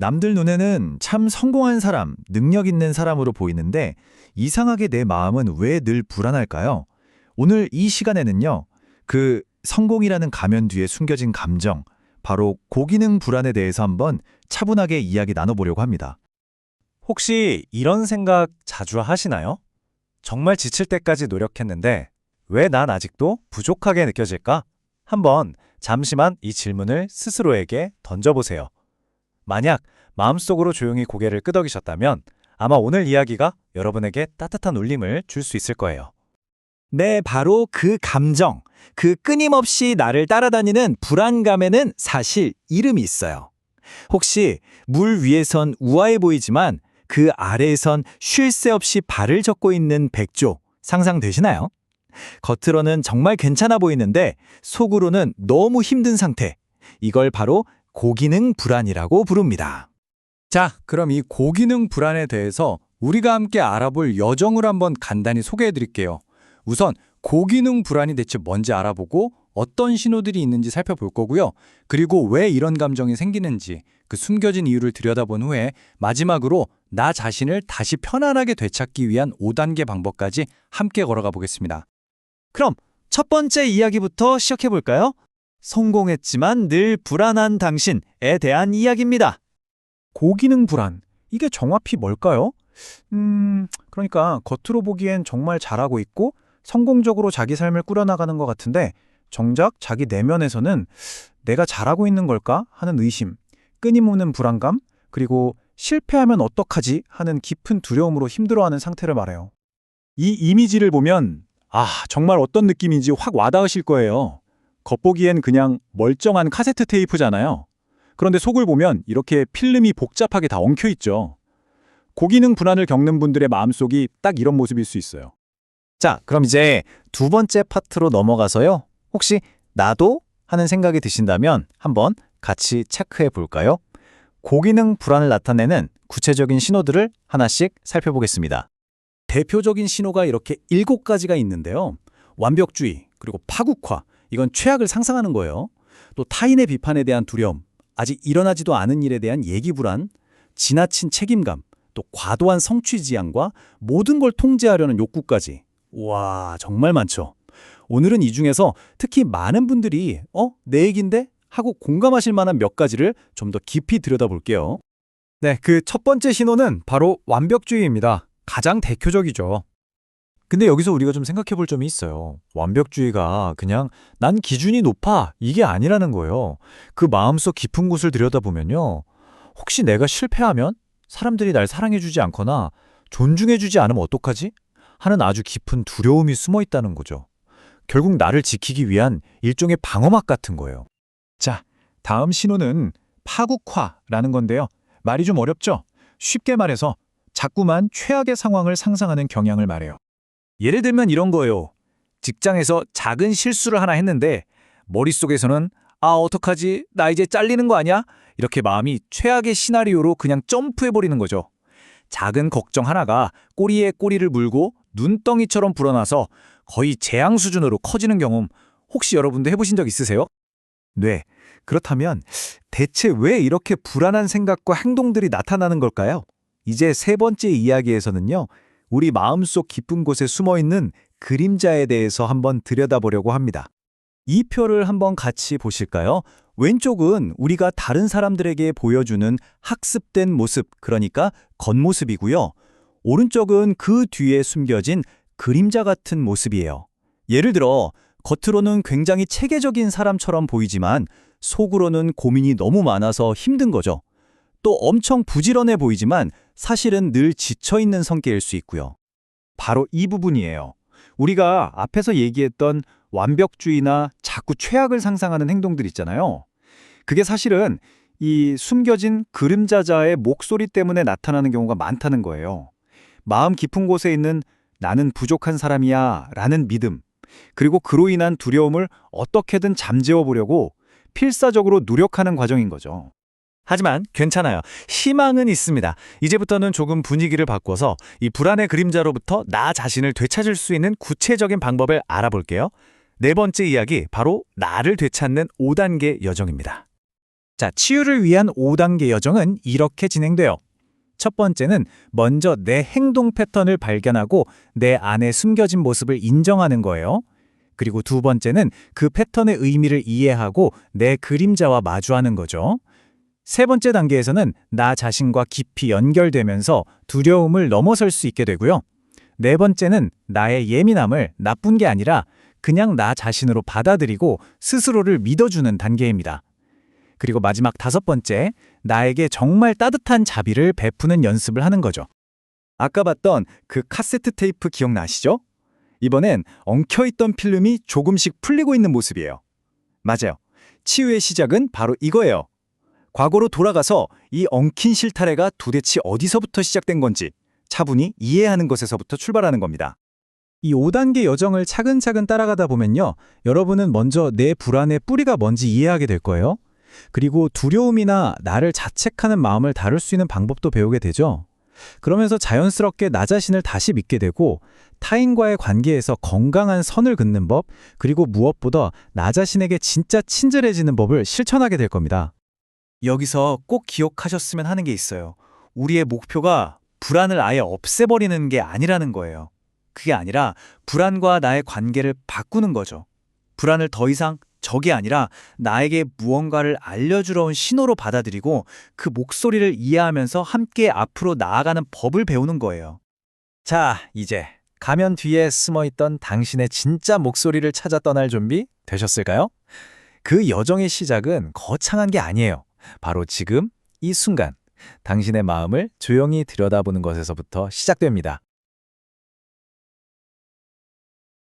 남들 눈에는 참 성공한 사람, 능력 있는 사람으로 보이는데 이상하게 내 마음은 왜 늘 불안할까요? 오늘 이 시간에는요. 그 성공이라는 가면 뒤에 숨겨진 감정, 바로 고기능 불안에 대해서 한번 차분하게 이야기 나눠보려고 합니다. 혹시 이런 생각 자주 하시나요? 정말 지칠 때까지 노력했는데 왜 난 아직도 부족하게 느껴질까? 한번 잠시만 이 질문을 스스로에게 던져보세요. 만약 마음속으로 조용히 고개를 끄덕이셨다면 아마 오늘 이야기가 여러분에게 따뜻한 울림을 줄 수 있을 거예요. 네, 바로 그 감정, 그 끊임없이 나를 따라다니는 불안감에는 사실 이름이 있어요. 혹시 물 위에선 우아해 보이지만 그 아래에선 쉴 새 없이 발을 젓고 있는 백조 상상되시나요? 겉으로는 정말 괜찮아 보이는데 속으로는 너무 힘든 상태. 이걸 바로 고기능 불안이라고 부릅니다. 자, 그럼 이 고기능 불안에 대해서 우리가 함께 알아볼 여정을 한번 간단히 소개해 드릴게요. 우선 고기능 불안이 대체 뭔지 알아보고 어떤 신호들이 있는지 살펴볼 거고요. 그리고 왜 이런 감정이 생기는지 그 숨겨진 이유를 들여다본 후에 마지막으로 나 자신을 다시 편안하게 되찾기 위한 5단계 방법까지 함께 걸어가 보겠습니다. 그럼 첫 번째 이야기부터 시작해 볼까요? 성공했지만 늘 불안한 당신에 대한 이야기입니다. 고기능 불안. 이게 정확히 뭘까요? 음, 그러니까 겉으로 보기엔 정말 잘하고 있고 성공적으로 자기 삶을 꾸려나가는 것 같은데 정작 자기 내면에서는 내가 잘하고 있는 걸까 하는 의심, 끊임없는 불안감, 그리고 실패하면 어떡하지 하는 깊은 두려움으로 힘들어하는 상태를 말해요. 이 이미지를 보면 아, 정말 어떤 느낌인지 확 와닿으실 거예요. 겉보기엔 그냥 멀쩡한 카세트 테이프잖아요. 그런데 속을 보면 이렇게 필름이 복잡하게 다 엉켜 있죠. 고기능 불안을 겪는 분들의 마음속이 딱 이런 모습일 수 있어요. 자, 그럼 이제 두 번째 파트로 넘어가서요. 혹시 나도 하는 생각이 드신다면 한번 같이 체크해 볼까요? 고기능 불안을 나타내는 구체적인 신호들을 하나씩 살펴보겠습니다. 대표적인 신호가 이렇게 일곱 가지가 있는데요. 완벽주의, 그리고 파국화, 이건 최악을 상상하는 거예요. 또 타인의 비판에 대한 두려움, 아직 일어나지도 않은 일에 대한 예기 불안, 지나친 책임감, 또 과도한 성취 지향과 모든 걸 통제하려는 욕구까지. 와, 정말 많죠. 오늘은 이 중에서 특히 많은 분들이 어? 내 얘긴데? 하고 공감하실 만한 몇 가지를 좀 더 깊이 들여다볼게요. 네, 그 첫 번째 신호는 바로 완벽주의입니다. 가장 대표적이죠. 근데 여기서 우리가 좀 생각해 볼 점이 있어요. 완벽주의가 그냥 난 기준이 높아 이게 아니라는 거예요. 그 마음속 깊은 곳을 들여다보면요. 혹시 내가 실패하면 사람들이 날 사랑해주지 않거나 존중해주지 않으면 어떡하지? 하는 아주 깊은 두려움이 숨어 있다는 거죠. 결국 나를 지키기 위한 일종의 방어막 같은 거예요. 자, 다음 신호는 파국화라는 건데요. 말이 좀 어렵죠? 쉽게 말해서 자꾸만 최악의 상황을 상상하는 경향을 말해요. 예를 들면 이런 거예요. 직장에서 작은 실수를 하나 했는데 머릿속에서는 아 어떡하지? 나 이제 잘리는 거 아니야? 이렇게 마음이 최악의 시나리오로 그냥 점프해버리는 거죠. 작은 걱정 하나가 꼬리에 꼬리를 물고 눈덩이처럼 불어나서 거의 재앙 수준으로 커지는 경험 혹시 여러분도 해보신 적 있으세요? 네. 그렇다면 대체 왜 이렇게 불안한 생각과 행동들이 나타나는 걸까요? 이제 세 번째 이야기에서는요. 우리 마음속 깊은 곳에 숨어 있는 그림자에 대해서 한번 들여다보려고 합니다. 이 표를 한번 같이 보실까요? 왼쪽은 우리가 다른 사람들에게 보여주는 학습된 모습, 그러니까 겉모습이고요. 오른쪽은 그 뒤에 숨겨진 그림자 같은 모습이에요. 예를 들어, 겉으로는 굉장히 체계적인 사람처럼 보이지만 속으로는 고민이 너무 많아서 힘든 거죠. 또 엄청 부지런해 보이지만 사실은 늘 지쳐있는 성격일 수 있고요. 바로 이 부분이에요. 우리가 앞에서 얘기했던 완벽주의나 자꾸 최악을 상상하는 행동들 있잖아요. 그게 사실은 이 숨겨진 그림자자의 목소리 때문에 나타나는 경우가 많다는 거예요. 마음 깊은 곳에 있는 나는 부족한 사람이야 라는 믿음, 그리고 그로 인한 두려움을 어떻게든 잠재워 보려고 필사적으로 노력하는 과정인 거죠. 하지만 괜찮아요. 희망은 있습니다. 이제부터는 조금 분위기를 바꿔서 이 불안의 그림자로부터 나 자신을 되찾을 수 있는 구체적인 방법을 알아볼게요. 네 번째 이야기, 바로 나를 되찾는 5단계 여정입니다. 자, 치유를 위한 5단계 여정은 이렇게 진행돼요. 첫 번째는 먼저 내 행동 패턴을 발견하고 내 안에 숨겨진 모습을 인정하는 거예요. 그리고 두 번째는 그 패턴의 의미를 이해하고 내 그림자와 마주하는 거죠. 세 번째 단계에서는 나 자신과 깊이 연결되면서 두려움을 넘어설 수 있게 되고요. 네 번째는 나의 예민함을 나쁜 게 아니라 그냥 나 자신으로 받아들이고 스스로를 믿어주는 단계입니다. 그리고 마지막 다섯 번째, 나에게 정말 따뜻한 자비를 베푸는 연습을 하는 거죠. 아까 봤던 그 카세트 테이프 기억나시죠? 이번엔 엉켜있던 필름이 조금씩 풀리고 있는 모습이에요. 맞아요. 치유의 시작은 바로 이거예요. 과거로 돌아가서 이 엉킨 실타래가 도대체 어디서부터 시작된 건지 차분히 이해하는 것에서부터 출발하는 겁니다. 이 5단계 여정을 차근차근 따라가다 보면요. 여러분은 먼저 내 불안의 뿌리가 뭔지 이해하게 될 거예요. 그리고 두려움이나 나를 자책하는 마음을 다룰 수 있는 방법도 배우게 되죠. 그러면서 자연스럽게 나 자신을 다시 믿게 되고 타인과의 관계에서 건강한 선을 긋는 법, 그리고 무엇보다 나 자신에게 진짜 친절해지는 법을 실천하게 될 겁니다. 여기서 꼭 기억하셨으면 하는 게 있어요. 우리의 목표가 불안을 아예 없애버리는 게 아니라는 거예요. 그게 아니라 불안과 나의 관계를 바꾸는 거죠. 불안을 더 이상 적이 아니라 나에게 무언가를 알려주러 온 신호로 받아들이고 그 목소리를 이해하면서 함께 앞으로 나아가는 법을 배우는 거예요. 자, 이제 가면 뒤에 숨어있던 당신의 진짜 목소리를 찾아 떠날 준비 되셨을까요? 그 여정의 시작은 거창한 게 아니에요. 바로 지금 이 순간 당신의 마음을 조용히 들여다보는 것에서부터 시작됩니다.